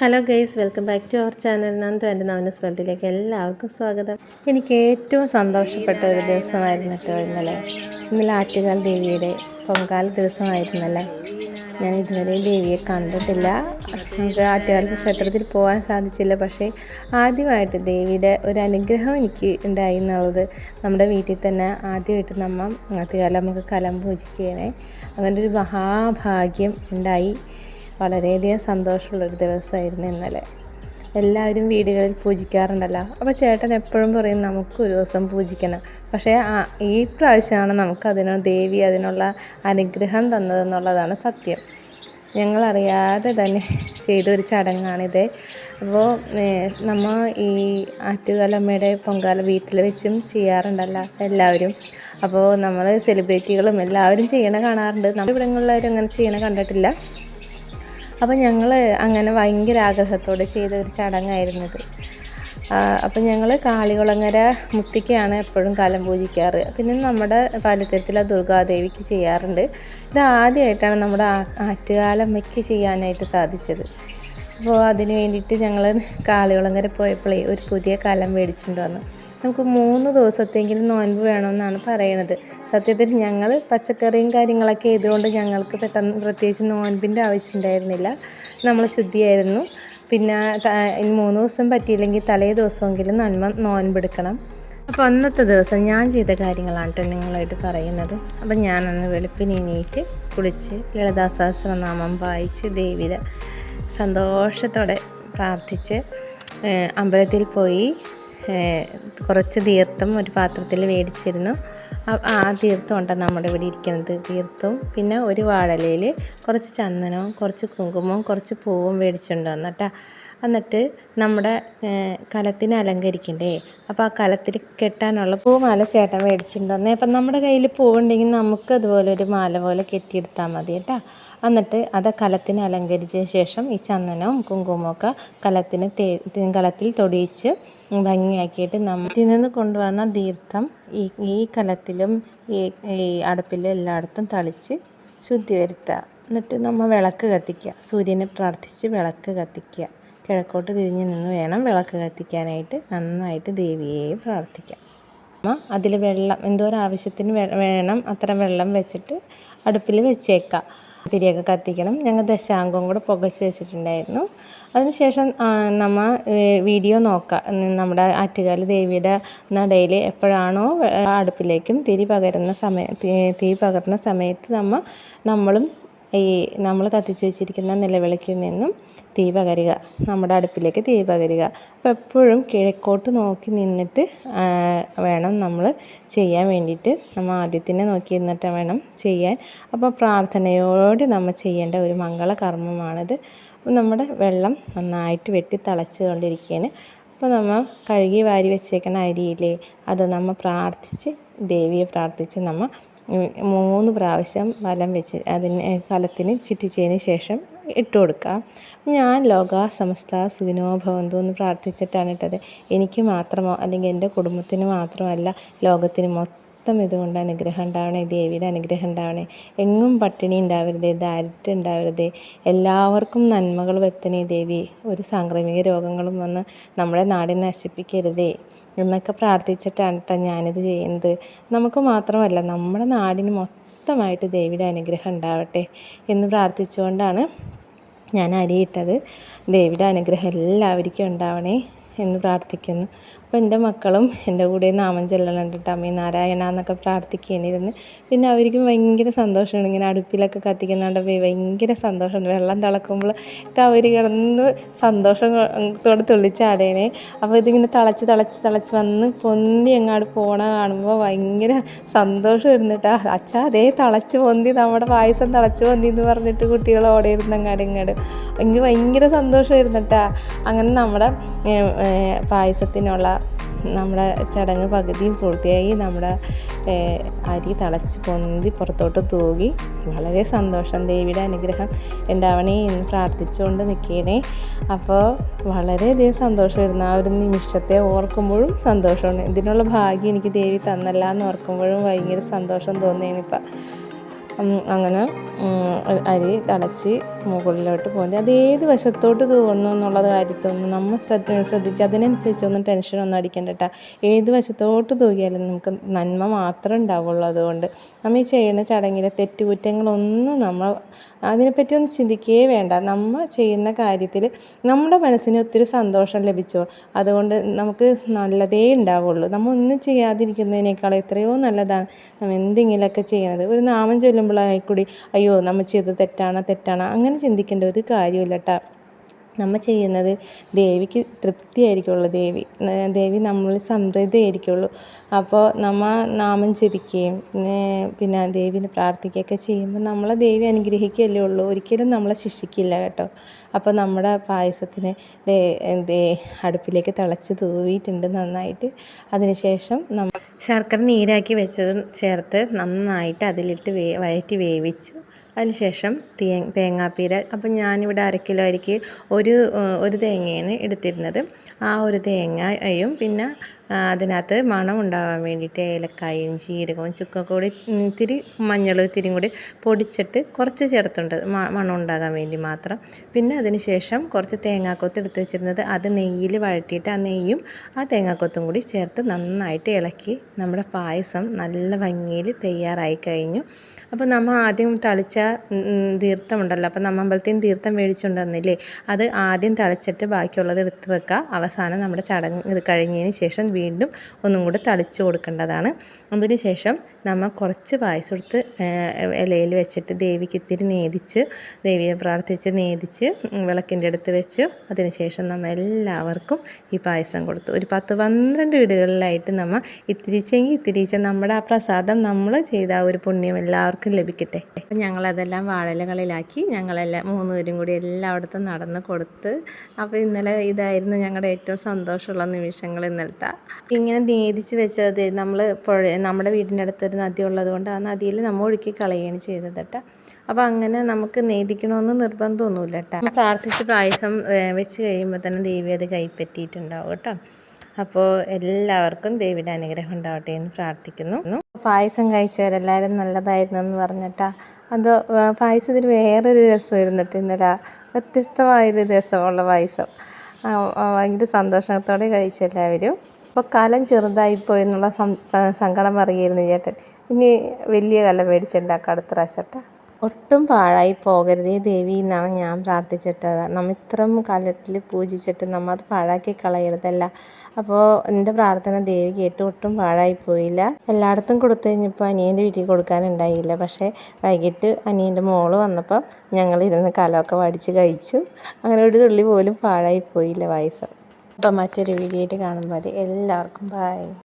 Hello guys welcome back to our channel Nandu എന്റെ നവനസ് വേൾഡിലേക്ക് എല്ലാവർക്കും സ്വാഗതം. എനിക്ക് ഏറ്റവും സന്തോഷപ്പെട്ട ഒരു ദിവസമായിരുന്നു കേട്ടോ ഇന്നലെ. ഇന്നലെ ആറ്റുകാൽ ദേവിയുടെ പൊങ്കാല ദിവസമായിരുന്നല്ലേ? ഞാൻ ഇതുവരെ ദേവിയെ കണ്ടിട്ടില്ല. നമുക്ക് ആറ്റുകാൽ ക്ഷേത്രത്തിൽ പോകാൻ സാധിച്ചില്ല. പക്ഷേ ആദ്യമായിട്ട് ദേവിയുടെ ഒരു അനുഗ്രഹം എനിക്ക് ഉണ്ടായി എന്നുള്ളത് നമ്മുടെ വീട്ടിൽ തന്നെ ആദ്യമായിട്ട് നമ്മൾ ആറ്റുകാലം നമുക്ക് കലം പൂജിക്കുകയാണ്. അങ്ങനെ ഒരു മഹാഭാഗ്യം ഉണ്ടായി. വളരെയധികം സന്തോഷമുള്ളൊരു ദിവസമായിരുന്നു ഇന്നലെ. എല്ലാവരും വീടുകളിൽ പൂജിക്കാറുണ്ടല്ലോ. അപ്പോൾ ചേട്ടൻ എപ്പോഴും പറയും നമുക്ക് ഒരു ദിവസം പൂജിക്കണം. പക്ഷേ ഈ പ്രാവശ്യമാണ് നമുക്ക് അതിന് ദേവി അതിനുള്ള അനുഗ്രഹം തന്നതെന്നുള്ളതാണ് സത്യം. ഞങ്ങളറിയാതെ തന്നെ ചെയ്തൊരു ചടങ്ങാണിത്. അപ്പോൾ നമ്മൾ ഈ ആറ്റുകാലമ്മയുടെ പൊങ്കാല വീട്ടിൽ വെച്ചും ചെയ്യാറുണ്ടല്ലോ എല്ലാവരും. അപ്പോൾ നമ്മൾ സെലിബ്രിറ്റികളും എല്ലാവരും ചെയ്യണ കാണാറുണ്ട്. നമ്മൾ ഇവിടങ്ങളിലാരും അങ്ങനെ ചെയ്യണ കണ്ടിട്ടില്ല. അപ്പോൾ ഞങ്ങൾ അങ്ങനെ ഭയങ്കര ആഗ്രഹത്തോടെ ചെയ്ത ഒരു ചടങ്ങായിരുന്നത് അപ്പം ഞങ്ങൾ കാളികുളങ്ങര മുത്തിക്കാണ് എപ്പോഴും കാലം പൂജിക്കാറ്. പിന്നെ നമ്മുടെ പാലിത്തരത്തിലെ ദുർഗാദേവിക്ക് ചെയ്യാറുണ്ട്. ഇത് ആദ്യമായിട്ടാണ് നമ്മുടെ ആറ്റുകാലമ്മയ്ക്ക് ചെയ്യാനായിട്ട് സാധിച്ചത്. അപ്പോൾ അതിന് വേണ്ടിയിട്ട് ഞങ്ങൾ കാളികുളങ്ങര പോയപ്പോഴേ ഒരു പുതിയ കലം മേടിച്ചിട്ട് വന്നു. നമുക്ക് മൂന്ന് ദിവസത്തെങ്കിലും നോൻപ് വേണമെന്നാണ് പറയുന്നത്. സത്യത്തിൽ ഞങ്ങൾ പച്ചക്കറിയും കാര്യങ്ങളൊക്കെ ചെയ്തുകൊണ്ട് ഞങ്ങൾക്ക് പെട്ടെന്ന് പ്രത്യേകിച്ച് നോൻപിന്റെ ആവശ്യമുണ്ടായിരുന്നില്ല. നമ്മൾ ശുദ്ധിയായിരുന്നു. പിന്നെ മൂന്ന് ദിവസം പറ്റിയില്ലെങ്കിൽ തലേ ദിവസമെങ്കിലും നന്മ നോൻപെടുക്കണം അപ്പോൾ അന്നത്തെ ദിവസം ഞാൻ ചെയ്ത കാര്യങ്ങളാണ് കേട്ടോ നിങ്ങളായിട്ട് പറയുന്നത്. അപ്പം ഞാനന്ന് വെളുപ്പിന് എണീറ്റ് കുളിച്ച് ലളിതാസഹസ്രനാമം വായിച്ച് ദേവിയുടെ സന്തോഷത്തോടെ പ്രാർത്ഥിച്ച് അമ്പലത്തിൽ പോയി കുറച്ച് തീർത്ഥം ഒരു പാത്രത്തിൽ മേടിച്ചിരുന്നു. ആ തീർത്ഥം ഉണ്ടെന്ന് നമ്മുടെ ഇവിടെ ഇരിക്കുന്നത്? തീർത്ഥവും പിന്നെ ഒരു വാഴലയിൽ കുറച്ച് ചന്ദനവും കുറച്ച് കുങ്കുമവും കുറച്ച് പൂവും മേടിച്ചുകൊണ്ട് വന്നിട്ടാ. എന്നിട്ട് നമ്മുടെ കലത്തിനെ അലങ്കരിക്കണ്ടേ? അപ്പോൾ ആ കലത്തിൽ കെട്ടാനുള്ള പൂമാല ചേട്ടൻ മേടിച്ചിട്ടുണ്ട് വന്നേ. അപ്പം നമ്മുടെ കയ്യിൽ പൂവുണ്ടെങ്കിൽ നമുക്ക് അതുപോലെ ഒരു മാല പോലെ കെട്ടിയെടുത്താൽ മതി കേട്ടോ. എന്നിട്ട് അത് കലത്തിന് അലങ്കരിച്ച ശേഷം ഈ ചന്ദനവും കുങ്കുമൊക്കെ കലത്തിന് തേ കലത്തിൽ തൊടിയിച്ച് ഭംഗിയാക്കിയിട്ട് നമ്മൾ നിന്ന് കൊണ്ടുവന്ന തീർത്ഥം ഈ ഈ കലത്തിലും ഈ ഈ അടുപ്പിലും എല്ലായിടത്തും തളിച്ച് ശുദ്ധി വരുത്തുക. എന്നിട്ട് നമ്മൾ വിളക്ക് കത്തിക്കുക. സൂര്യനെ പ്രാർത്ഥിച്ച് വിളക്ക് കത്തിക്കുക. കിഴക്കോട്ട് തിരിഞ്ഞ് നിന്ന് വേണം വിളക്ക് കത്തിക്കാനായിട്ട് നന്നായിട്ട് ദേവിയെ പ്രാർത്ഥിക്കാം അതിൽ വെള്ളം എന്തോരം ആവശ്യത്തിന് വേണം അത്ര വെള്ളം വെച്ചിട്ട് അടുപ്പിൽ വെച്ചേക്കാം തിരിയൊക്കെ കത്തിക്കണം. ഞങ്ങൾ ദശാങ്കവും കൂടെ പുകച്ച് വെച്ചിട്ടുണ്ടായിരുന്നു. അതിനുശേഷം നമ്മൾ വീഡിയോ നോക്കാം നമ്മുടെ ആറ്റുകാൽ ദേവിയുടെ നടയിൽ എപ്പോഴാണോ അടുപ്പിലേക്കും തിരി പകരുന്ന സമയ തീ പകർന്ന സമയത്ത് നമ്മൾ നമ്മളും ഈ നമ്മൾ കത്തിച്ച് വെച്ചിരിക്കുന്ന നിലവിളക്കിൽ നിന്നും തീ പകരുക. നമ്മുടെ അടുപ്പിലേക്ക് തീ പകരുക. അപ്പോൾ എപ്പോഴും കിഴക്കോട്ട് നോക്കി നിന്നിട്ട് വേണം നമ്മൾ ചെയ്യാൻ വേണ്ടിയിട്ട്. നമ്മൾ ആദ്യത്തിനെ നോക്കി നിന്നിട്ട് വേണം ചെയ്യാൻ. അപ്പോൾ പ്രാർത്ഥനയോട് നമ്മൾ ചെയ്യേണ്ട ഒരു മംഗള കർമ്മമാണിത് നമ്മുടെ വെള്ളം നന്നായിട്ട് വെട്ടി തിളച്ച് കൊണ്ടിരിക്കുകയാണ് അപ്പോൾ നമ്മൾ കഴുകി വാരി വെച്ചേക്കുന്ന അരിയില്ലേ അത് നമ്മൾ പ്രാർത്ഥിച്ച് ദേവിയെ പ്രാർത്ഥിച്ച് നമ്മൾ മൂന്ന് പ്രാവശ്യം വലം വെച്ച് അതിന് കലത്തിന് ചുറ്റിച്ചതിന് ശേഷം ഇട്ട് കൊടുക്കാം ഞാൻ ലോക സമസ്ത സുഖിനോ ഭവന്തു എന്ന് പ്രാർത്ഥിച്ചിട്ടാണ് ഇട്ടത്. എനിക്ക് മാത്രമോ അല്ലെങ്കിൽ എന്റെ കുടുംബത്തിന് മാത്രമല്ല ലോകത്തിന് മൊത്തം മൊത്തം ഇതുകൊണ്ട് അനുഗ്രഹം ഉണ്ടാവണേ ദേവിയുടെ അനുഗ്രഹം ഉണ്ടാവണേ എങ്ങും പട്ടിണി ഉണ്ടാവരുതേ ദാരിദ്ര്യം ഉണ്ടാവരുതേ. എല്ലാവർക്കും നന്മകൾ വരുത്തണേ ദേവി. ഒരു സാംക്രമിക രോഗങ്ങളും വന്ന് നമ്മുടെ നാടിനെ നശിപ്പിക്കരുതേ എന്നൊക്കെ പ്രാർത്ഥിച്ചിട്ടാണ് കേട്ടോ ഞാനിത് ചെയ്യുന്നത്. നമുക്ക് മാത്രമല്ല നമ്മുടെ നാടിന് മൊത്തമായിട്ട് ദേവിയുടെ അനുഗ്രഹം ഉണ്ടാവട്ടെ എന്ന് പ്രാർത്ഥിച്ചുകൊണ്ടാണ് ഞാൻ അരിയിട്ടത് ദേവിയുടെ അനുഗ്രഹം എല്ലാവർക്കും ഉണ്ടാവണേ എന്ന് പ്രാർത്ഥിക്കുന്നു. അപ്പോൾ എന്റെ മക്കളും എന്റെ കൂടെ നാമം ചെല്ലലുണ്ട് കേട്ടോ. അമ്മേ നാരായണ എന്നൊക്കെ പ്രാർത്ഥിക്കാനിരുന്ന് പിന്നെ അവർക്കും ഭയങ്കര സന്തോഷമാണ് ഇങ്ങനെ അടുപ്പിലൊക്കെ കത്തിക്കുന്നുണ്ട് ഭയങ്കര സന്തോഷമുണ്ട്. വെള്ളം തിളക്കുമ്പോൾ ഒക്കെ അവർ കിടന്ന് സന്തോഷത്തോടെ തുള്ളിച്ചാടേനെ. അപ്പോൾ ഇതിങ്ങനെ തിളച്ച് തിളച്ച് തിളച്ച് വന്ന് പൊന്തി അങ്ങാട് പോണ കാണുമ്പോൾ ഭയങ്കര സന്തോഷം ഇരുന്നിട്ടാ അച്ഛാ അതേ തിളച്ച് പൊന്തി നമ്മുടെ പായസം തിളച്ച് പൊന്തി എന്ന് പറഞ്ഞിട്ട് കുട്ടികൾ ഓടെ ഇരുന്ന് അങ്ങാട് ഇങ്ങാട്. എനിക്ക് ഭയങ്കര സന്തോഷം ഇരുന്നിട്ടാ അങ്ങനെ നമ്മുടെ പായസത്തിനുള്ള നമ്മുടെ ചടങ്ങ് പകുതിയും പൂർത്തിയായി നമ്മുടെ അരി തളച്ച് പൊന്തി പുറത്തോട്ട് തൂകി. വളരെ സന്തോഷം. ദേവിയുടെ അനുഗ്രഹം ഉണ്ടാവണേ എന്ന് പ്രാർത്ഥിച്ചുകൊണ്ട് നിൽക്കണേ. അപ്പോൾ വളരെയധികം സന്തോഷമായിരുന്നു ആ ഒരു നിമിഷത്തെ ഓർക്കുമ്പോഴും സന്തോഷമാണ്. ഇതിനുള്ള ഭാഗ്യം എനിക്ക് ദേവി തന്നല്ല എന്ന് ഓർക്കുമ്പോഴും ഭയങ്കര സന്തോഷം തോന്നിയാണ് ഇപ്പം. അങ്ങനെ അരി തടച്ച് മുകളിലോട്ട് പോകുന്നത്. അത് ഏത് വശത്തോട്ട് തോന്നുന്നു എന്നുള്ളത് കാര്യത്തൊന്നും നമ്മൾ ശ്രദ്ധ ശ്രദ്ധിച്ച് അതിനനുസരിച്ചൊന്നും ടെൻഷനൊന്നും അടിക്കണ്ട കേട്ടോ ഏത് വശത്തോട്ട് തൂകിയാലും നമുക്ക് നന്മ മാത്രമേ ഉണ്ടാവുള്ളൂ. അതുകൊണ്ട് നമ്മൾ ഈ ചെയ്യുന്ന ചടങ്ങിലെ തെറ്റുകുറ്റങ്ങളൊന്നും നമ്മൾ അതിനെപ്പറ്റി ഒന്നും ചിന്തിക്കുകയേ വേണ്ട. നമ്മൾ ചെയ്യുന്ന കാര്യത്തിൽ നമ്മുടെ മനസ്സിന് ഒത്തിരി സന്തോഷം ലഭിച്ചോ. അതുകൊണ്ട് നമുക്ക് നല്ലതേ ഉണ്ടാവുള്ളൂ. നമ്മൾ ഒന്നും ചെയ്യാതിരിക്കുന്നതിനേക്കാൾ എത്രയോ നല്ലതാണ് നമ്മൾ എന്തെങ്കിലുമൊക്കെ ചെയ്യണത്. ഒരു നാമം ചൊല്ലുമ്പോഴായിക്കൂടി അയ്യോ നമ്മൾ ചെയ്തത് തെറ്റാണ് തെറ്റാണ്. അങ്ങനെ ചിന്തിക്കേണ്ട ഒരു കാര്യമില്ല കേട്ടോ നമ്മൾ ചെയ്യുന്നത് ദേവിക്ക് തൃപ്തിയായിരിക്കുള്ളൂ. ദേവി ദേവി നമ്മളിൽ സംതൃപ്തിയായിരിക്കുള്ളൂ. അപ്പോൾ നമ്മൾ നാമം ജപിക്കുകയും പിന്നെ ദേവിനെ പ്രാർത്ഥിക്കുകയൊക്കെ ചെയ്യുമ്പോൾ നമ്മളെ ദേവി അനുഗ്രഹിക്കുകയല്ലേ ഉള്ളൂ. ഒരിക്കലും നമ്മളെ ശിക്ഷിക്കില്ല കേട്ടോ. അപ്പോൾ നമ്മുടെ പായസത്തിന് ദേ ദേ അടുപ്പിലേക്ക് തിളച്ച് തൂവിയിട്ടുണ്ട് നന്നായിട്ട്. അതിനുശേഷം നമ്മൾ ശർക്കര നീരാക്കി വെച്ചത് ചേർത്ത് നന്നായിട്ട് അതിലിട്ട് വേ വയറ്റി വേവിച്ചു. അതിനുശേഷം തേങ്ങാപ്പീര. അപ്പം ഞാനിവിടെ അര കിലോ അരിക്ക് ഒരു ഒരു തേങ്ങയാണ് എടുത്തിരുന്നത്. ആ ഒരു തേങ്ങയും പിന്നെ അതിനകത്ത് മണം ഉണ്ടാവാൻ വേണ്ടിയിട്ട് ഏലക്കായും ജീരകവും ചുക്കും കൂടി ഇത്തിരി മഞ്ഞളും ഇത്തിരിയും കൂടി പൊടിച്ചിട്ട് കുറച്ച് ചേർത്തുണ്ട്. മണം ഉണ്ടാകാൻ വേണ്ടി മാത്രം. പിന്നെ അതിന് ശേഷം കുറച്ച് തേങ്ങാക്കൊത്ത് എടുത്ത് വെച്ചിരുന്നത് അത് നെയ്യിൽ വഴറ്റിയിട്ട് ആ നെയ്യും ആ തേങ്ങാക്കൊത്തും കൂടി ചേർത്ത് നന്നായിട്ട് ഇളക്കി നമ്മുടെ പായസം നല്ല ഭംഗിയിൽ തയ്യാറായി കഴിഞ്ഞു. അപ്പോൾ നമ്മൾ ആദ്യം തളിച്ച തീർത്ഥമുണ്ടല്ലോ. അപ്പോൾ നമ്മൾ അമ്പലത്തിൽ തീർത്ഥം മേടിച്ചുണ്ടെന്നില്ലേ അത് ആദ്യം തളിച്ചിട്ട് ബാക്കിയുള്ളത് എടുത്ത് വെക്കുക. അവസാനം നമ്മുടെ ചടങ്ങ് കഴിഞ്ഞതിന് ശേഷം വീണ്ടും ഒന്നും കൂടെ തളിച്ച് കൊടുക്കേണ്ടതാണ്. അതിനുശേഷം നമ്മൾ കുറച്ച് പായസം എടുത്ത് ഇലയിൽ വെച്ചിട്ട് ദേവിക്ക് ഇത്തിരി നേദിച്ച് ദേവിയെ പ്രാർത്ഥിച്ച് നേദിച്ച് വിളക്കിന്റെ അടുത്ത് വെച്ച് അതിനുശേഷം നമ്മൾ എല്ലാവർക്കും ഈ പായസം കൊടുത്തു. ഒരു പത്ത് പന്ത്രണ്ട് വീടുകളിലായിട്ട് നമ്മൾ ഇത്തിരിച്ചെങ്കിൽ ഇത്തിരിച്ച നമ്മുടെ ആ പ്രസാദം നമ്മൾ ചെയ്ത ആ ഒരു പുണ്യം എല്ലാവർക്കും ലഭിക്കട്ടെ. ഞങ്ങളതെല്ലാം വാഴലകളിലാക്കി ഞങ്ങളെല്ലാം മൂന്ന് പേരും കൂടി എല്ലായിടത്തും നടന്ന് കൊടുത്ത് അപ്പോൾ ഇന്നലെ ഇതായിരുന്നു ഞങ്ങളുടെ ഏറ്റവും സന്തോഷമുള്ള നിമിഷങ്ങൾ ഇന്നലത്തെ. ഇങ്ങനെ നീതിച്ച് വെച്ചത് നമ്മൾ പുഴ നമ്മുടെ വീടിന്റെ അടുത്തൊരു നദി ഉള്ളതുകൊണ്ട് ആ നദിയിൽ നമ്മൾ ഒഴുക്കി കളയുകയാണ് ചെയ്തത് കേട്ടോ. അപ്പോൾ അങ്ങനെ നമുക്ക് നേദിക്കണമെന്ന് നിർബന്ധമൊന്നുമില്ല കേട്ടോ. പ്രാർത്ഥിച്ച് പ്രായസം വെച്ച് കഴിയുമ്പോൾ തന്നെ ദേവി അത് കൈപ്പറ്റിയിട്ടുണ്ടാവും കേട്ടോ. അപ്പോൾ എല്ലാവർക്കും ദേവിയുടെ അനുഗ്രഹം ഉണ്ടാവട്ടെ എന്ന് പ്രാർത്ഥിക്കുന്നു. പായസം കഴിച്ചവരെല്ലാവരും നല്ലതായിരുന്നു എന്ന് പറഞ്ഞിട്ടാ. അത് പായസത്തിന് വേറൊരു രസം ഇരുന്നിട്ട് ഇന്നലെ വ്യത്യസ്തമായൊരു രസമുള്ള പായസം. ഭയങ്കര സന്തോഷത്തോടെ കഴിച്ചു എല്ലാവരും അപ്പോൾ കലം ചെറുതായിപ്പോയി എന്നുള്ള സങ്കടം പറയുമായിരുന്നു ചേട്ടൻ. ഇനി വലിയ കലം മേടിച്ചുണ്ടാക്കാം അടുത്ത പ്രാവശ്യം ട്ടാ. ഒട്ടും പാഴായി പോകരുതേ ദേവി എന്നാണ് ഞാൻ പ്രാർത്ഥിച്ചിട്ട് നമ്മൾ ഇത്രയും കാലത്തിൽ പൂജിച്ചിട്ട് നമ്മൾ അത് പാഴാക്കി കളയരുതല്ല. അപ്പോൾ എന്റെ പ്രാർത്ഥന ദേവി കേട്ട് ഒട്ടും പാഴായി പോയില്ല. എല്ലായിടത്തും കൊടുത്തു കഴിഞ്ഞപ്പോൾ അനിയന്റെ വീട്ടിൽ കൊടുക്കാനുണ്ടായില്ല. പക്ഷേ വൈകിട്ട് അനിയന്റെ മോൾ വന്നപ്പോൾ ഞങ്ങളിരുന്ന് കലമൊക്കെ വടിച്ച് കഴിച്ചു. അങ്ങനെ ഒരു തുള്ളി പോലും പാഴായി പോയില്ല പായസം അപ്പോൾ മറ്റൊരു വീഡിയോ ആയിട്ട് കാണുമ്പോൾ എല്ലാവർക്കും ബൈ